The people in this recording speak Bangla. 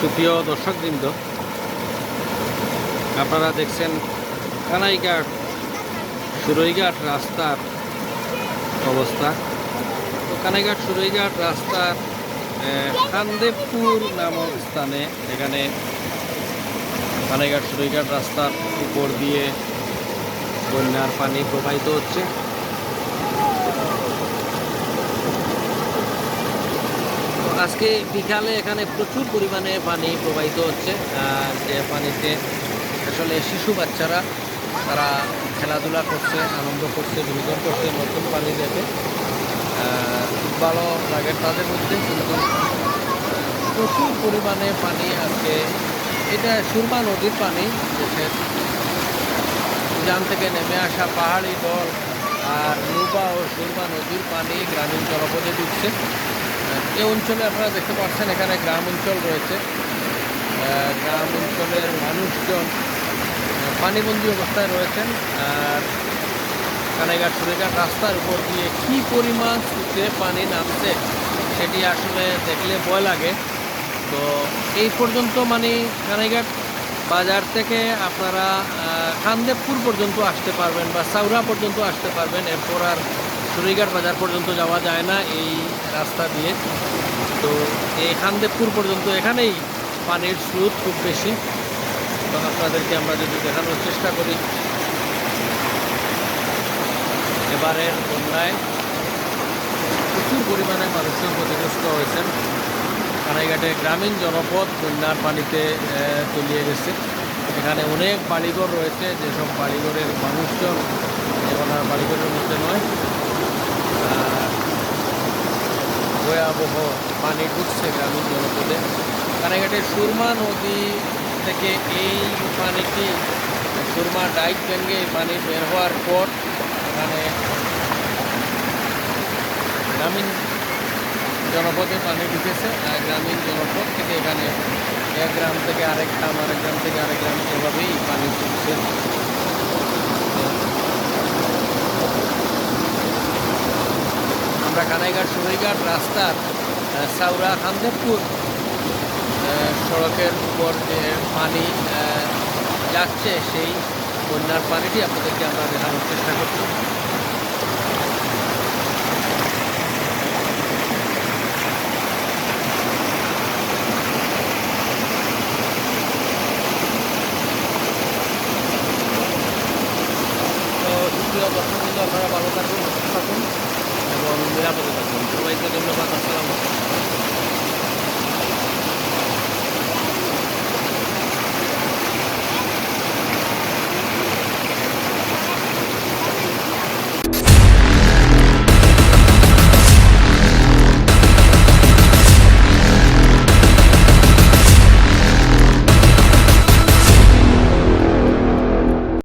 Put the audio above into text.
সুপ্রিয় দর্শকবৃন্দ আপনারা দেখছেন কানাইঘাট সুরইঘাট রাস্তার অবস্থা। তো কানাইঘাট সুরইঘাট রাস্তার আহ, খান্দেবপুর নামক স্থানে এখানে কানাইঘাট সুরইঘাট রাস্তার উপর দিয়ে বন্যার পানি প্রবাহিত হচ্ছে তো আজকে বিকালে এখানে প্রচুর পরিমাণে পানি প্রবাহিত হচ্ছে যে পানিতে আসলে শিশু বাচ্চারা, তারা খেলাধুলা করছে, আনন্দ করছে বিনোদন করছে নতুন পানি দেখে খুব ভালো লাগে তাদের মধ্যে। কিন্তু প্রচুর পরিমাণে পানি আজকে, এটা সুরমা নদীর পানি, দেশের উজান থেকে নেমে আসা পাহাড়ি দল আর নুবা ও সুরমা নদীর পানি গ্রামীণ জনপদে ঢুকছে এই অঞ্চলে আপনারা দেখতে পাচ্ছেন, এখানে গ্রাম অঞ্চল রয়েছে। গ্রাম অঞ্চলের মানুষজন পানিবন্দী অবস্থায় রয়েছেন। আর কানাইঘাট সুরেঘাট রাস্তার উপর দিয়ে কি পরিমাণ স্রোতে পানি নামছে, সেটি আসলে দেখলে ভয় লাগে। তো এই পর্যন্ত মানে কানাইঘাট বাজার থেকে আপনারা খানদেবপুর পর্যন্ত আসতে পারবেন বা সাউরা পর্যন্ত আসতে পারবেন। এরপর আর সুরিঘাট বাজার পর্যন্ত যাওয়া যায় না এই রাস্তা দিয়ে। তো এই খানদেবপুর পর্যন্ত এখানেই পানির স্রোত খুব বেশি। তো আপনাদেরকে আমরা যদি দেখানোর চেষ্টা করি। এবারের বন্যায় প্রচুর পরিমাণে মানুষজন ক্ষতিগ্রস্ত হয়েছেন। কানাইঘাটে গ্রামীণ জনপদ বন্যার পানিতে তলিয়ে গেছে। এখানে অনেক বাড়িঘর রয়েছে। যেসব বাড়িঘরের মানুষজন এখন আর বাড়িঘরের মধ্যে নয় আর ভয়াবহ পানি ঢুকছে গ্রামীণ জনপদে। কানাইঘাটের সুরমা নদী থেকে এই পানিটি, সুরমা ডাইক ভেঙে পানি বের হওয়ার পর এখানে গ্রামীণ জনপদে পানি ঢুকেছে আর গ্রামীণ জনপদ থেকে এখানে এক গ্রাম থেকে আরেক গ্রাম আরেক গ্রাম থেকে আরেক গ্রাম এভাবেই পানি ঢুকছে। কানাইঘাট সরাইঘাট রাস্তার সাউরা খামদেবপুর সড়কের উপর যে পানি যাচ্ছে, সেই বন্যার পানিটি আপনাদেরকে আমরা দেখানোর চেষ্টা করছি। দর্শক কিন্তু আপনারা ভালো la presentación.